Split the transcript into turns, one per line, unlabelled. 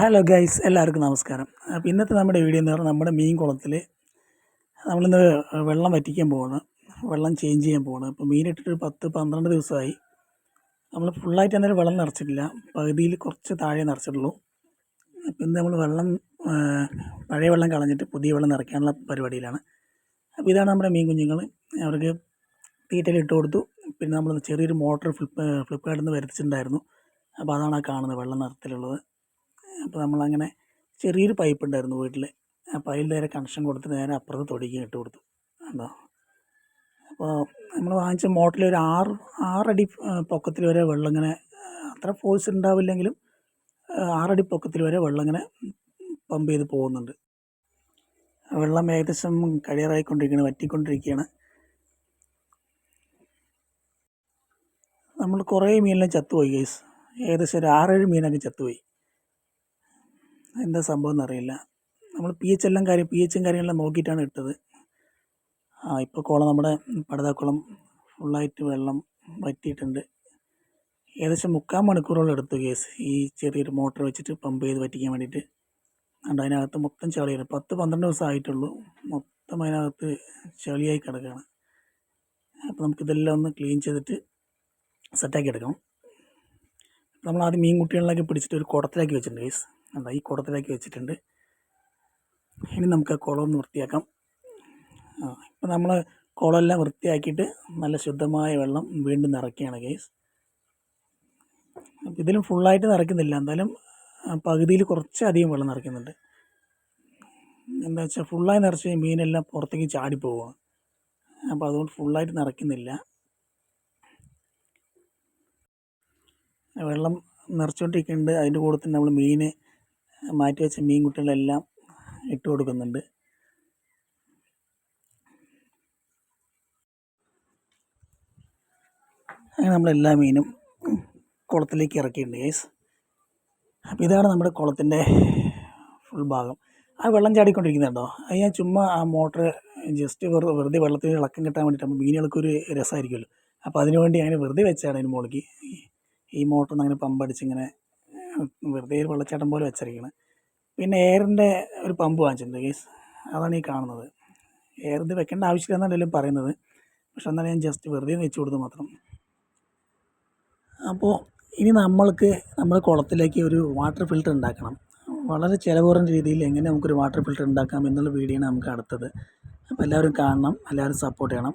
Hello guys എല്ലാവർക്കും നമസ്കാരം. അപ്പോൾ ഇന്നത്തെ നമ്മുടെ വീഡിയോ എന്ന് പറഞ്ഞാൽ നമ്മുടെ മീൻ കുളത്തിൽ നമ്മളിന്ന് വെള്ളം വറ്റിക്കാൻ പോവാണ്. വെള്ളം ചേഞ്ച് ചെയ്യാൻ പോവാണ്. അപ്പോൾ മീനിട്ടിട്ട് ഒരു പത്ത് പന്ത്രണ്ട് ദിവസമായി. നമ്മൾ ഫുള്ളായിട്ട് അന്നേരം വെള്ളം നിറച്ചിട്ടില്ല. പകുതിയിൽ കുറച്ച് താഴെ നിറച്ചിട്ടുള്ളൂ. അപ്പോൾ ഇന്ന് നമ്മൾ വെള്ളം പഴയ വെള്ളം കളഞ്ഞിട്ട് പുതിയ വെള്ളം നിറയ്ക്കാനുള്ള പരിപാടിയിലാണ്. അപ്പോൾ ഇതാണ് നമ്മുടെ മീൻ കുഞ്ഞുങ്ങൾ അവർക്ക് തീറ്റയിൽ ഇട്ട് കൊടുത്തു. പിന്നെ നമ്മൾ ചെറിയൊരു മോട്ടർ ഫ്ലിപ്പ് ഫ്ലിപ്കാർട്ടിൽ നിന്ന് വരുത്തിച്ചിട്ടുണ്ടായിരുന്നു. അപ്പോൾ അതാണ് ആ കാണുന്നത് വെള്ളം നിറത്തിലുള്ളത്. അപ്പോൾ നമ്മളങ്ങനെ ചെറിയൊരു പൈപ്പ് ഉണ്ടായിരുന്നു വീട്ടിൽ അപ്പോൾ അതിൽ നേരെ കണക്ഷൻ കൊടുത്തിട്ട് നേരെ അപ്പുറത്ത് തൊടിക്ക് ഇട്ട് കൊടുത്തു. കണ്ടോ? അപ്പോൾ നമ്മൾ വാങ്ങിച്ച മോട്ടറിൽ ഒരു ആറ് ആറടി പൊക്കത്തിൽ വരെ വെള്ളം ഇങ്ങനെ അത്ര ഫോഴ്സ് ഉണ്ടാവില്ലെങ്കിലും ആറടി പൊക്കത്തിൽ വരെ വെള്ളം ഇങ്ങനെ പമ്പ് ചെയ്ത് പോകുന്നുണ്ട്. വെള്ളം ഏകദേശം കഴിയറായിക്കൊണ്ടിരിക്കുകയാണ് വറ്റിക്കൊണ്ടിരിക്കുകയാണ്. നമ്മൾ കുറേ മീനെല്ലാം ചത്തുപോയി ഗൈസ് ഏകദേശം ഒരു ആറേഴ് മീനൊക്കെ ചത്തുപോയി. എന്താ സംഭവം എന്നറിയില്ല. നമ്മൾ പി എച്ച് എല്ലാം കാര്യം പി എച്ചും കാര്യങ്ങളെല്ലാം നോക്കിയിട്ടാണ് ഇട്ടത്. ആ ഇപ്പോൾ കുളം നമ്മുടെ പടുതാക്കുളം ഫുള്ളായിട്ട് വെള്ളം വറ്റിയിട്ടുണ്ട്. ഏകദേശം മുക്കാൽ മണിക്കൂറോളം എടുത്തു കേസ്. ഈ ചെറിയൊരു മോട്ടർ വെച്ചിട്ട് പമ്പ് ചെയ്ത് വറ്റിക്കാൻ വേണ്ടിയിട്ട്. അതുകൊണ്ട് അതിനകത്ത് മൊത്തം ചളിയാണ്. പത്ത് പന്ത്രണ്ട് ദിവസം ആയിട്ടുള്ളൂ. മൊത്തം അതിനകത്ത് ചളിയായി കിടക്കുകയാണ്. അപ്പോൾ നമുക്കിതെല്ലാം ഒന്ന് ക്ലീൻ ചെയ്തിട്ട് സെറ്റാക്കി എടുക്കണം. നമ്മൾ ആദ്യം മീൻ കുട്ടികളിലൊക്കെ പിടിച്ചിട്ട് ഒരു കുടത്തിലാക്കി വെച്ചിട്ടുണ്ട് ഗൈസ് എന്താ ഈ കുടത്തിലാക്കി വെച്ചിട്ടുണ്ട്. ഇനി നമുക്ക് കുളം ഒന്ന് വൃത്തിയാക്കാം. ഇപ്പം നമ്മൾ കുളമെല്ലാം വൃത്തിയാക്കിയിട്ട് നല്ല ശുദ്ധമായ വെള്ളം വീണ്ടും നിറയ്ക്കുകയാണ് അപ്പം ഇതിലും ഫുള്ളായിട്ട് നിറയ്ക്കുന്നില്ല. എന്തായാലും പകുതിയിൽ കുറച്ച് അധികം വെള്ളം നിറയ്ക്കുന്നുണ്ട്. എന്താ വെച്ചാൽ ഫുള്ളായി നിറച്ച് മീനെല്ലാം പുറത്തേക്ക് ചാടിപ്പോവുകയാണ് അപ്പോൾ അതുകൊണ്ട് ഫുള്ളായിട്ട് നിറയ്ക്കുന്നില്ല. വെള്ളം നിറച്ചുകൊണ്ടിരിക്കുന്നുണ്ട് അതിന്റെ കൂടെ തന്നെ നമ്മൾ മീൻ മാറ്റി വെച്ച മീൻ കുട്ടികളെല്ലാം ഇട്ട് കൊടുക്കുന്നുണ്ട്. അങ്ങനെ നമ്മളെല്ലാ മീനും കുളത്തിലേക്ക് ഇറക്കിയിട്ടുണ്ട് ഗേസ് അപ്പോൾ ഇതാണ് നമ്മുടെ കുളത്തിന്റെ ഫുൾ ഭാഗം. ആ വെള്ളം ചാടിക്കൊണ്ടിരിക്കുന്നുണ്ടോ? അത് ഞാൻ ചുമ്മാ ആ മോട്ടർ ജസ്റ്റ് വെറുതെ വെറുതെ വെള്ളത്തിന് ഇളക്കം കിട്ടാൻ വേണ്ടിയിട്ട് അപ്പോൾ മീനുകൾക്കൊരു രസമായിരിക്കുമല്ലോ അപ്പോൾ അതിനുവേണ്ടി അങ്ങനെ വെറുതെ വെച്ചാണ് അതിന് മുകളിലേക്ക് ഈ മോട്ടറിന് അങ്ങനെ പമ്പടിച്ച് ഇങ്ങനെ വെറുതെ ഒരു വെള്ളച്ചാട്ടം പോലെ വെച്ചിരിക്കുന്നത് പിന്നെ എയറിന്റെ ഒരു പമ്പ് വാങ്ങിച്ചിട്ടുണ്ട് ഗേസ്. അതാണ് ഈ കാണുന്നത്. എയർ ഇത് വെക്കേണ്ട ആവശ്യമില്ലെന്നല്ലല്ലോ പറയുന്നത്. പക്ഷെ എന്നാലും ഞാൻ ജസ്റ്റ് വെറുതെ വെച്ച് കൊടുത്തു മാത്രം. അപ്പോൾ ഇനി നമ്മൾക്ക് നമ്മൾ കുളത്തിലേക്ക് ഒരു വാട്ടർ ഫിൽറ്റർ ഉണ്ടാക്കണം. വളരെ ചിലവ് കുറഞ്ഞ രീതിയിൽ എങ്ങനെ നമുക്കൊരു വാട്ടർ ഫിൽറ്റർ ഉണ്ടാക്കാം എന്നുള്ള വീഡിയോ ആണ് നമുക്ക് അടുത്തത്. അപ്പോൾ എല്ലാവരും കാണണം എല്ലാവരും സപ്പോർട്ട് ചെയ്യണം.